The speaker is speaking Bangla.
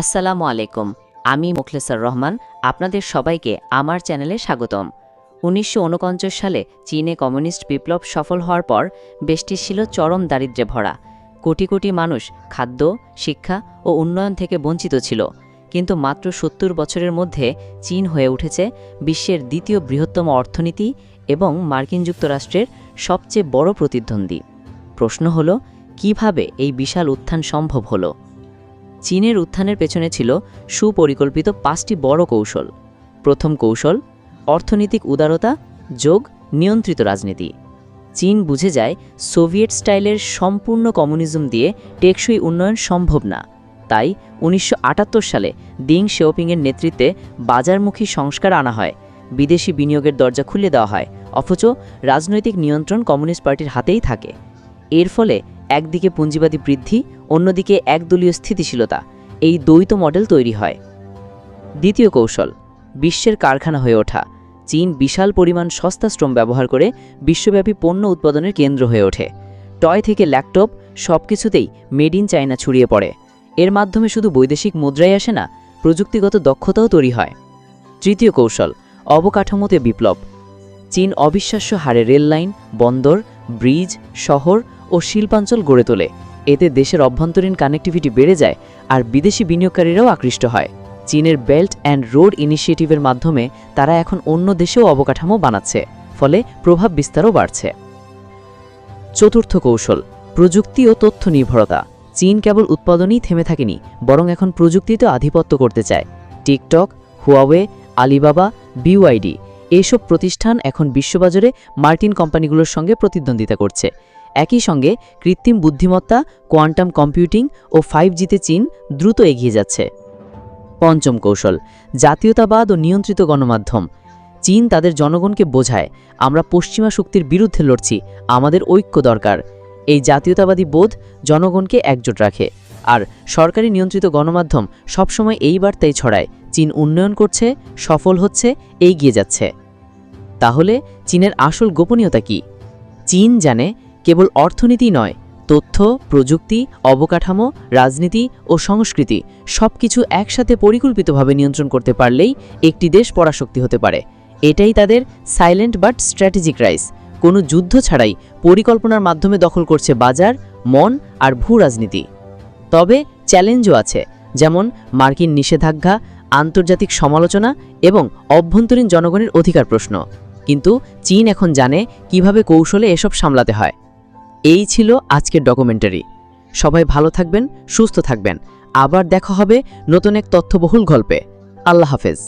আসসালামু আলাইকুম, আমি মুখলেসার রহমান, আপনাদের সবাইকে আমার চ্যানেলে স্বাগতম। উনিশশো ঊনপঞ্চাশ সালে চীনে কমিউনিস্ট বিপ্লব সফল হওয়ার পর দেশটি ছিল চরম দারিদ্র্যে ভরা। কোটি কোটি মানুষ খাদ্য, শিক্ষা ও উন্নয়ন থেকে বঞ্চিত ছিল। কিন্তু মাত্র সত্তর বছরের মধ্যে চীন হয়ে উঠেছে বিশ্বের দ্বিতীয় বৃহত্তম অর্থনীতি এবং মার্কিন যুক্তরাষ্ট্রের সবচেয়ে বড় প্রতিদ্বন্দ্বী। প্রশ্ন হল, কীভাবে এই বিশাল উত্থান সম্ভব হলো? চীনের উত্থানের পেছনে ছিল সুপরিকল্পিত পাঁচটি বড় কৌশল। প্রথম কৌশল, অর্থনৈতিক উদারতা যোগ নিয়ন্ত্রিত রাজনীতি। চীন বুঝে যায় সোভিয়েট স্টাইলের সম্পূর্ণ কমিউনিজম দিয়ে টেকসই উন্নয়ন সম্ভব না। তাই উনিশশো আটাত্তর সালে দিং শেওপিংয়ের নেতৃত্বে বাজারমুখী সংস্কার আনা হয়। বিদেশি বিনিয়োগের দরজা খুলে দেওয়া হয়, অথচ রাজনৈতিক নিয়ন্ত্রণ কমিউনিস্ট পার্টির হাতেই থাকে। এর ফলে একদিকে পুঁজিবাদী বৃদ্ধি, অন্যদিকে একদলীয় স্থিতিশীলতা। এই দ্বৈত মডেল তৈরি হয়। দ্বিতীয় কৌশল, বিশ্বের কারখানা হয়ে ওঠা। চীন বিশাল পরিমাণ সস্তা শ্রম ব্যবহার করে বিশ্বব্যাপী পণ্য উৎপাদনের কেন্দ্র হয়ে ওঠে। টয় থেকে ল্যাপটপ সব কিছুতেই মেড ইন চায়না ছড়িয়ে পড়ে। এর মাধ্যমে শুধু বৈদেশিক মুদ্রাই আসে না, প্রযুক্তিগত দক্ষতাও তৈরি হয়। তৃতীয় কৌশল, অবকাঠামোতে বিপ্লব। চীন অবিশ্বাস্য হারে রেললাইন, বন্দর, ব্রিজ, শহর ও শিল্পাঞ্চল গড়ে তোলে। এতে দেশের অভ্যন্তরীণ কানেক্টিভিটি বেড়ে যায় আর বিদেশি বিনিয়োগকারীরাও আকৃষ্ট হয়। চীনের বেল্ট অ্যান্ড রোড ইনিশিয়েটিভের মাধ্যমে তারা এখন অন্য দেশেও অবকাঠামো বানাচ্ছে, ফলে প্রভাব বিস্তারও বাড়ছে। চতুর্থ কৌশল, প্রযুক্তি ও তথ্য নির্ভরতা। চীন কেবল উৎপাদনেই থেমে থাকেনি, বরং এখন প্রযুক্তিতে আধিপত্য করতে চায়। টিকটক হুয়াওয়ে আলিবাবা বিউআইডি এসব প্রতিষ্ঠান এখন বিশ্ববাজারে মার্টিন কোম্পানিগুলোর সঙ্গে প্রতিদ্বন্দ্বিতা করছে। একই সঙ্গে কৃত্রিম বুদ্ধিমত্তা, কোয়ান্টাম কম্পিউটিং ও ফাইভ জিতে চীন দ্রুত এগিয়ে যাচ্ছে। পঞ্চম কৌশল, জাতীয়তাবাদ ও নিয়ন্ত্রিত গণমাধ্যম। চীন তাদের জনগণকে বোঝায়, আমরা পশ্চিমা শক্তির বিরুদ্ধে লড়ছি, আমাদের ঐক্য দরকার। এই জাতীয়তাবাদী বোধ জনগণকে একজোট রাখে। আর সরকারি নিয়ন্ত্রিত গণমাধ্যম সবসময় এই বার্তাই ছড়ায়, চীন উন্নয়ন করছে, সফল হচ্ছে, এগিয়ে যাচ্ছে। তাহলে চীনের আসল গোপনীয়তা কি? চীন জানে কেবল অর্থনীতি নয়, তথ্য, প্রযুক্তি, অবকাঠামো, রাজনীতি ও সংস্কৃতি সবকিছু একসাথে পরিকল্পিতভাবে নিয়ন্ত্রণ করতে পারলেই একটি দেশ পরাশক্তি হতে পারে। এটাই তাদের সাইলেন্ট বাট স্ট্র্যাটেজিক রাইস কোনো যুদ্ধ ছাড়াই পরিকল্পনার মাধ্যমে দখল করছে বাজার, মন আর ভূ রাজনীতি। তবে চ্যালেঞ্জও আছে, যেমন মার্কিন নিষেধাজ্ঞা, আন্তর্জাতিক সমালোচনা এবং অভ্যন্তরীণ জনগণের অধিকার প্রশ্ন। কিন্তু চীন এখন জানে কীভাবে কৌশলে এসব সামলাতে হয়। এই ছিল আজকের ডকুমেন্টারি সবাই ভালো থাকবেন, সুস্থ থাকবেন। আবার দেখা হবে নতুন এক তথ্যবহুল গল্পে। আল্লাহ হাফেজ।